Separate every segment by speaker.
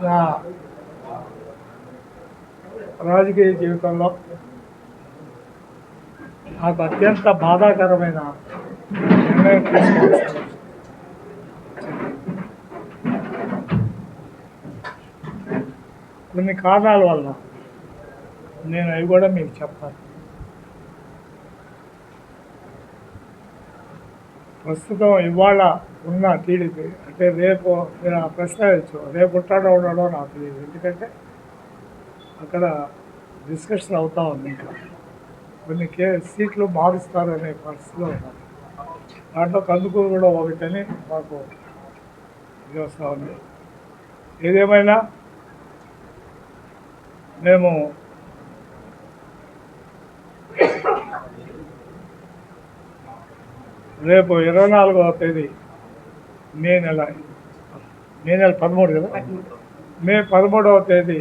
Speaker 1: నా రాజకీయ జీవితంలో నాకు అత్యంత బాధాకరమైన నిర్ణయం తీసుకోవాల్సి కొన్ని కారణాల వల్ల నేను అవి కూడా మీకు చెప్తాను ప్రస్తుతం ఇవాళ ఉన్న టీడీపీ అంటే రేపు నేను ఆ ప్రశ్న రేపు ఉంటాడో ఉండడో నాకు తెలియదు ఎందుకంటే అక్కడ డిస్కషన్ అవుతా ఉంది ఇంకా. కొన్ని కే సీట్లు మారుస్తారు అనే పరిస్థితిలో ఉన్నారు దాంట్లో కందుకూరు కూడా ఒకటని మాకు ఇది వస్తూ ఉంది. ఏదేమైనా మేము రేపు ఇరవై నాలుగవ తేదీ మే నెల మే నెల పదమూడు కదా? మే పదమూడవ తేదీ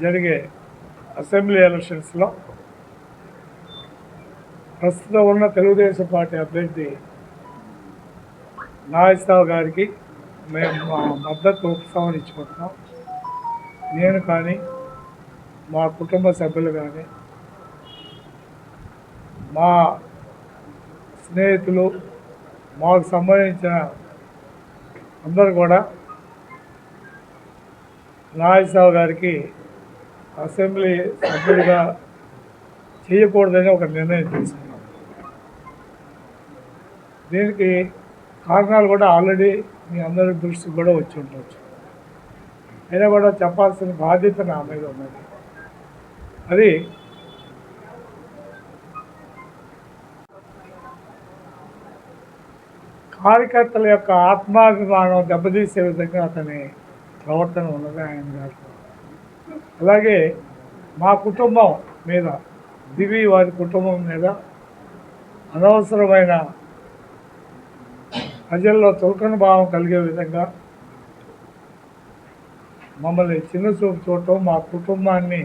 Speaker 1: జరిగే అసెంబ్లీ ఎలక్షన్స్లో ప్రస్తుతం ఉన్న తెలుగుదేశం పార్టీ అభ్యర్థి నాగేశ్వరరావు గారికి మేము మా మద్దతు ఉపసంహరించుకుంటున్నాం. నేను కానీ మా కుటుంబ సభ్యులు కానీ మా స్నేహితులు మాకు సంబంధించిన అందరూ కూడా నాగేశ్వరరావు గారికి అసెంబ్లీ సభ్యుడిగా చేయకూడదని ఒక నిర్ణయం తీసుకున్నాం. దీనికి కారణాలు కూడా ఆల్రెడీ మీ అందరి దృష్టికి కూడా వచ్చి ఉండవచ్చు అయినా కూడా చెప్పాల్సిన బాధ్యత నా మీద ఉన్నది. అది కార్యకర్తల యొక్క ఆత్మాభిమానం దెబ్బతీసే విధంగా అతని ప్రవర్తన ఉన్నది ఆయన అలాగే మా కుటుంబం మీద దివి వారి కుటుంబం మీద అనవసరమైన ప్రజల్లో చులకన భావం కలిగే విధంగా మమ్మల్ని చిన్న చూపు చూడటం మా కుటుంబాన్ని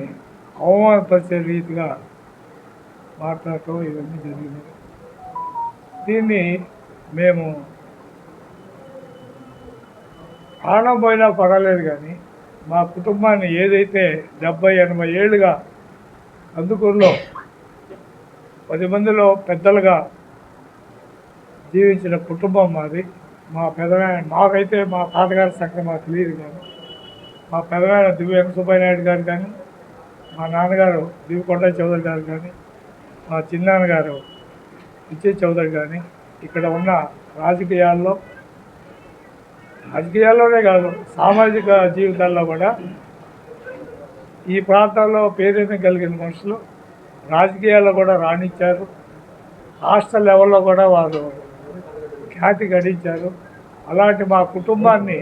Speaker 1: అవమానపరిచే రీతిగా మాట్లాడటం ఇవన్నీ జరిగినాయి. దీన్ని మేము ప్రాణం పోయినా పర్వాలేదు కానీ మా కుటుంబాన్ని ఏదైతే డెబ్బై ఎనభై ఏళ్ళుగా అందుకూరులో పది మందిలో పెద్దలుగా జీవించిన కుటుంబం మాది. మా పెదనాయన మాకైతే మా తాతగారి సంఖ్య మాకు తెలియదు కానీ మా పెదనాయన దివ్య సుబ్బయ్య నాయుడు గారు కానీ మా నాన్నగారు దివికొండ చౌదరి గారు కానీ మా చిన్నాన్నగారు విజయ్ చౌదరి కానీ ఇక్కడ ఉన్న రాజకీయాల్లో రాజకీయాల్లోనే కాదు సామాజిక జీవితాల్లో కూడా ఈ ప్రాంతాల్లో పేరుని కలిగిన మనుషులు రాజకీయాల్లో కూడా రాణించారు. హాస్టల్ లెవెల్లో కూడా వారు ఖ్యాతి గడించారు. అలాంటి మా కుటుంబాన్ని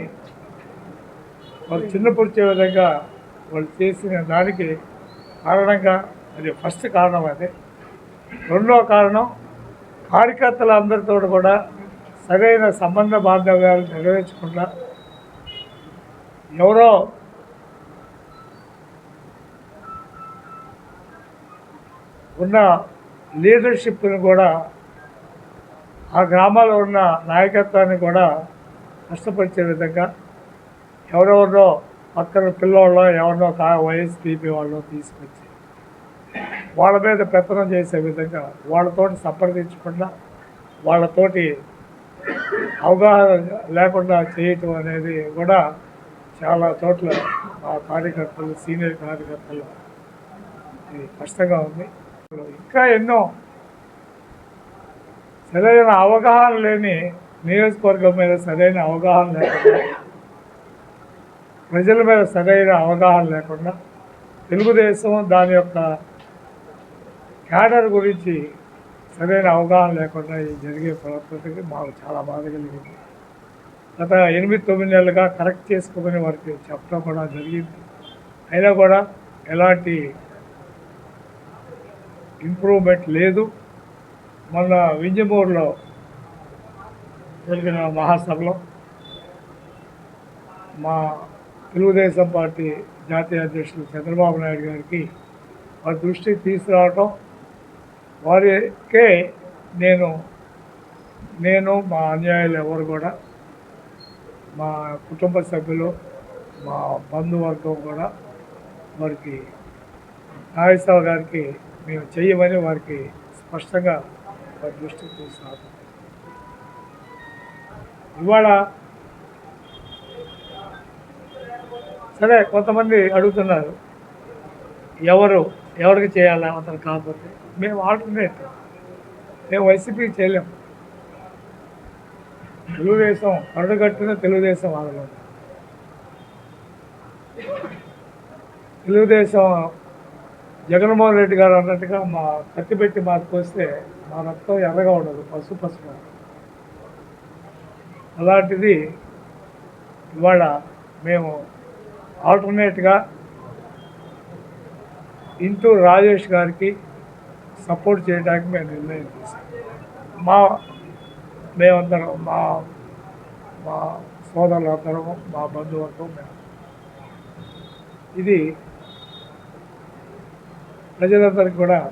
Speaker 1: వాళ్ళు చిన్నపురిచే విధంగా వాళ్ళు చేసిన దానికి కారణంగా అది ఫస్ట్ కారణం అదే. రెండో కారణం కార్యకర్తలందరితో కూడా సరైన సంబంధ బాంధవ్యాలు నెరవేర్చకుండా ఎవరో ఉన్న లీడర్షిప్ని కూడా ఆ గ్రామాల్లో ఉన్న నాయకత్వాన్ని కూడా కష్టపరిచే విధంగా ఎవరెవరినో పక్కన పిల్లోళ్ళో ఎవరినో కా వైఎస్పీపీ వాళ్ళు తీసుకొచ్చి వాళ్ళ మీద పెత్తనం చేసే విధంగా వాళ్ళతోటి సంప్రదించకుండా వాళ్ళతోటి అవగాహన లేకుండా చేయటం అనేది కూడా చాలా చోట్ల మా కార్యకర్తలు సీనియర్ కార్యకర్తలు ఇది కష్టంగా ఉంది. ఇంకా ఎన్నో సరైన అవగాహన లేని నియోజకవర్గం మీద సరైన అవగాహన లేకుండా ప్రజల మీద సరైన అవగాహన లేకుండా తెలుగుదేశం దాని యొక్క క్యాడర్ గురించి సరైన అవగాహన లేకుండా ఇది జరిగే ప్రవర్తనకి మాకు చాలా బాధ కలిగింది. గత ఎనిమిది తొమ్మిది నెలలుగా కరెక్ట్ చేసుకోమని వారికి చెప్పడం కూడా జరిగింది. అయినా కూడా ఎలాంటి ఇంప్రూవ్మెంట్ లేదు. మొన్న వింజమూరులో జరిగిన మహాసభలో మా తెలుగుదేశం పార్టీ జాతీయ అధ్యక్షులు చంద్రబాబు నాయుడు గారికి వారి దృష్టికి తీసుకురావటం వారికే నేను నేను మా అన్యాయాలు ఎవరు కూడా మా కుటుంబ సభ్యులు మా బంధువర్గం కూడా వారికి నాగేశ్వరరావు గారికి మేము చెయ్యమని వారికి స్పష్టంగా వారి దృష్టికి తీసుకున్నాం ఇవాళ సరే కొంతమంది అడుగుతున్నారు ఎవరు ఎవరికి చేయాలా అతను కాకపోతే? మేము ఆల్టర్నేట్. మేము వైసీపీ చేయలేము తెలుగుదేశం కరుడుగట్టిన తెలుగుదేశం వాళ్ళలో తెలుగుదేశం జగన్మోహన్ రెడ్డి గారు అన్నట్టుగా మా కత్తి పెట్టి మాకు వస్తే మా రక్తం ఎర్రగా ఉండదు పసుపు పసుపు. అలాంటిది ఇవాళ మేము ఆల్టర్నేట్గా ఇంటూ రాజేష్ గారికి సపోర్ట్ చేయడానికి మేము నిర్ణయం చేశాం మా మేమందరం మా మా సోదరులందరము మా బంధువర్గం మేము. ఇది ప్రజలందరికీ కూడా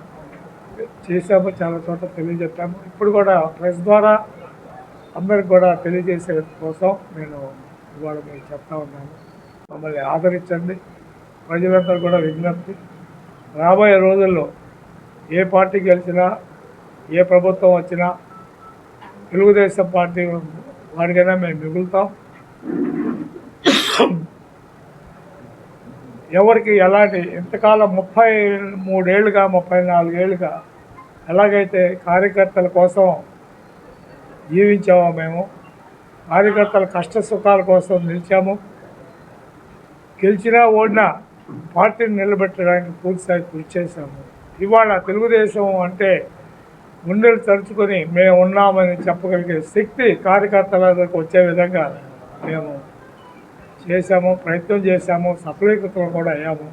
Speaker 1: చేశాము చాలా చోట్ల తెలియజెప్పాము. ఇప్పుడు కూడా ప్రెస్ ద్వారా అందరికి కూడా తెలియజేసే కోసం నేను ఇవాళ మీకు చెప్తా ఉన్నాను. మమ్మల్ని ఆదరించండి. ప్రజలందరూ కూడా విజ్ఞప్తి. రాబోయే రోజుల్లో ఏ పార్టీ గెలిచినా ఏ ప్రభుత్వం వచ్చినా తెలుగుదేశం పార్టీ వాడికైనా మేము మిగులుతాం. ఎవరికి ఎలాంటి ఇంతకాలం ముప్పై మూడేళ్ళుగా ముప్పై నాలుగేళ్ళుగా ఎలాగైతే కార్యకర్తల కోసం జీవించామో మేము కార్యకర్తల కష్ట సుఖాల కోసం నిలిచాము. గెలిచినా ఓడినా పార్టీని నిలబెట్టడానికి పూర్తిస్థాయి కృషి చేశాము. ఇవాళ తెలుగుదేశం అంటే గుండెలు తరుచుకొని మేము ఉన్నామని చెప్పగలిగే శక్తి కార్యకర్తలకు వచ్చే విధంగా మేము చేశాము ప్రయత్నం చేశాము సఫలీకృతం కూడా అయ్యాము.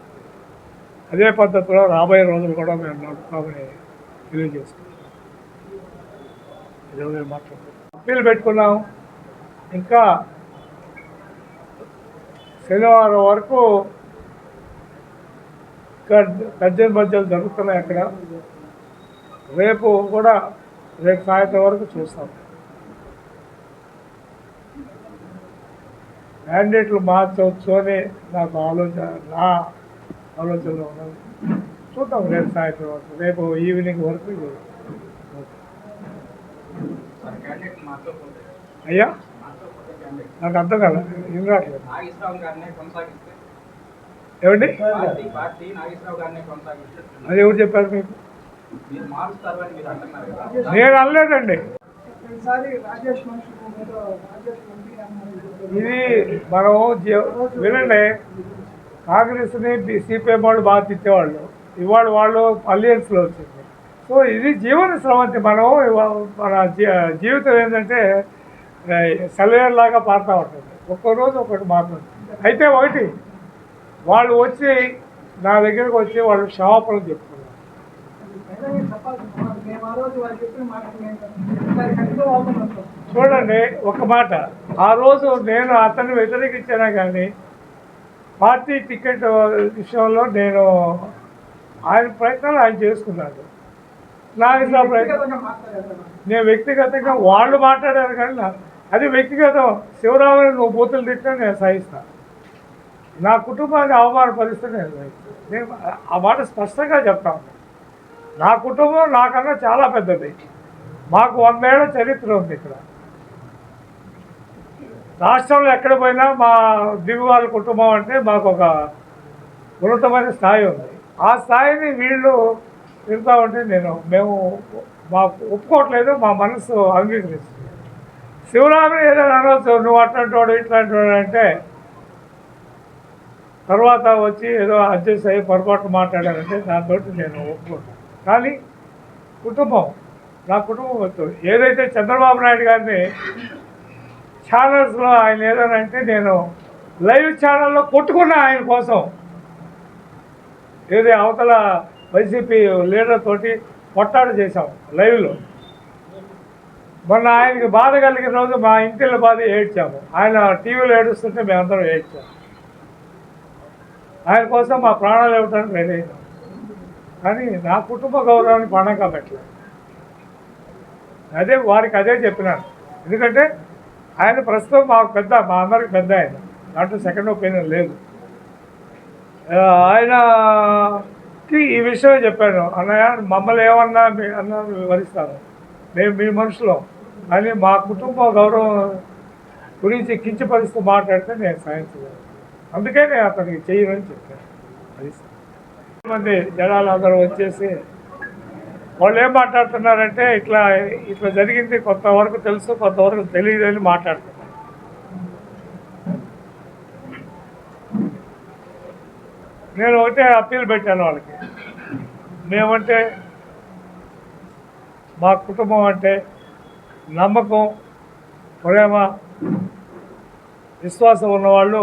Speaker 1: అదే పద్ధతిలో రాబోయే రోజులు కూడా మేము నడుపుతామని తెలియజేసుకుంటాం మాట్లాడుతున్నాం అప్పీలు పెట్టుకున్నాం. ఇంకా శనివారం వరకు తర్జన భర్జలు జరుగుతున్నాయి అక్కడ. రేపు కూడా రేపు సాయంత్రం వరకు చూస్తాం. క్యాండిడేట్లు మార్చవచ్చు అని నాకు ఆలోచన నా ఆలోచనలో ఉన్నది. చూద్దాం రేపు సాయంత్రం వరకు. రేపు ఈవినింగ్ వరకు అయ్యా? నాకు అర్థం కదా ఏం రావట్లేదు. ఏమండి?
Speaker 2: పార్టీ పార్టీ నాగేశ్వరరావు గారినే కొనసాగిస్తే
Speaker 1: అది ఎవరు చెప్పారు మీకు?
Speaker 2: మీరు మారుస్తారు అని మీరు అంటున్నారు కదా.
Speaker 1: నేను అనలేదండి. ఇది మనం వినండి. కాంగ్రెస్ని సిపిఎం వాళ్ళు బాగా తిట్టేవాళ్ళు. ఇవాళ వాళ్ళు అలియన్స్లో వచ్చింది. సో ఇది జీవన స్రవంతి. మనం మన జీ- జీవితం ఏంటంటే సెలయర్ లాగా పారుతూ ఉంటుంది. ఒక్కో రోజు ఒకటి మారుతుంది అయితే ఒకటి వాళ్ళు వచ్చి నా దగ్గరకు వచ్చి వాళ్ళు క్షమాపణలు చెప్తున్నారు. చూడండి ఒక మాట. ఆ రోజు నేను అతన్ని వ్యతిరేకించాను కానీ పార్టీ టికెట్ విషయంలో నేను ఆయన ప్రయత్నాలు ఆయన చేసుకున్నాడు. నాకు నా ప్రయత్నం నేను వ్యక్తిగతంగా వాళ్ళు మాట్లాడారు కానీ అది వ్యక్తిగతం. శివరామని నువ్వు బూతులు తిట్టినా నేను సహిస్తాను నా కుటుంబాన్ని అవమానపరిస్తే నేను నేను ఆ మాట స్పష్టంగా చెప్తా నా కుటుంబం నాకన్నా చాలా పెద్దది. మాకు వందేళ్ళ చరిత్ర ఉంది ఇక్కడ. రాష్ట్రంలో ఎక్కడ పోయినా మా దిగువాళ్ళ కుటుంబం అంటే మాకు ఒక ఉన్నతమైన స్థాయి ఉంది. ఆ స్థాయిని వీళ్ళు తింటా ఉంటే నేను మేము మాకు ఒప్పుకోవట్లేదు మా మనసు అంగీకరిస్తుంది. శివరాముని ఏదైనా అనవచ్చు నువ్వు అట్లాంటి వాడు ఇట్లాంటి వాడు అంటే తర్వాత వచ్చి ఏదో అడ్జస్ట్ అయ్యి పొరపాటు మాట్లాడారంటే దాంతో నేను ఒప్పుకుంటాను కానీ కుటుంబం నా కుటుంబం వద్దు. ఏదైతే చంద్రబాబు నాయుడు గారిని ఛానల్స్లో ఆయన ఏదైనా అంటే నేను లైవ్ ఛానల్లో కొట్టుకున్నా ఆయన కోసం. ఏదో అవతల వైసీపీ లీడర్ తోటి కొట్టాడు చేశాం లైవ్లో. మొన్న ఆయనకి బాధ కలిగిన రోజు మా ఇంటిలో బాధ ఏడ్చాము. ఆయన టీవీలో ఏడుస్తుంటే మేమందరం ఏడ్చాము ఆయన కోసం మా ప్రాణాలు ఇవ్వడానికి రెడీ అయినాం. కానీ నా కుటుంబ గౌరవాన్ని పణంగా పెట్టలేదు. అదే వారికి అదే చెప్పినాను. ఎందుకంటే ఆయన ప్రస్తుతం మాకు పెద్ద మా అందరికి పెద్ద ఆయన. దాంట్లో సెకండ్ ఒపీనియన్ లేదు. ఆయనకి ఈ విషయమే చెప్పాను. అన్నయ్య మమ్మల్ని ఏమన్నా మీ అన్న వివరిస్తాను మేము మీ మనుషులం. అని మా కుటుంబ గౌరవం గురించి కించపరిస్తూ మాట్లాడితే నేను సాయం అందుకే అందుకనే అతనికి చేయనని చెప్పారు. అది మంది జనాలు అందరూ వచ్చేసి వాళ్ళు ఏం మాట్లాడుతున్నారంటే ఇట్లా ఇట్లా జరిగింది కొంతవరకు తెలుసు కొంతవరకు తెలియదు అని మాట్లాడుతున్నారు. నేను ఒకటే అప్పీల్ పెట్టాను వాళ్ళకి. మేమంటే మా కుటుంబం అంటే నమ్మకం ప్రేమ విశ్వాసం ఉన్నవాళ్ళు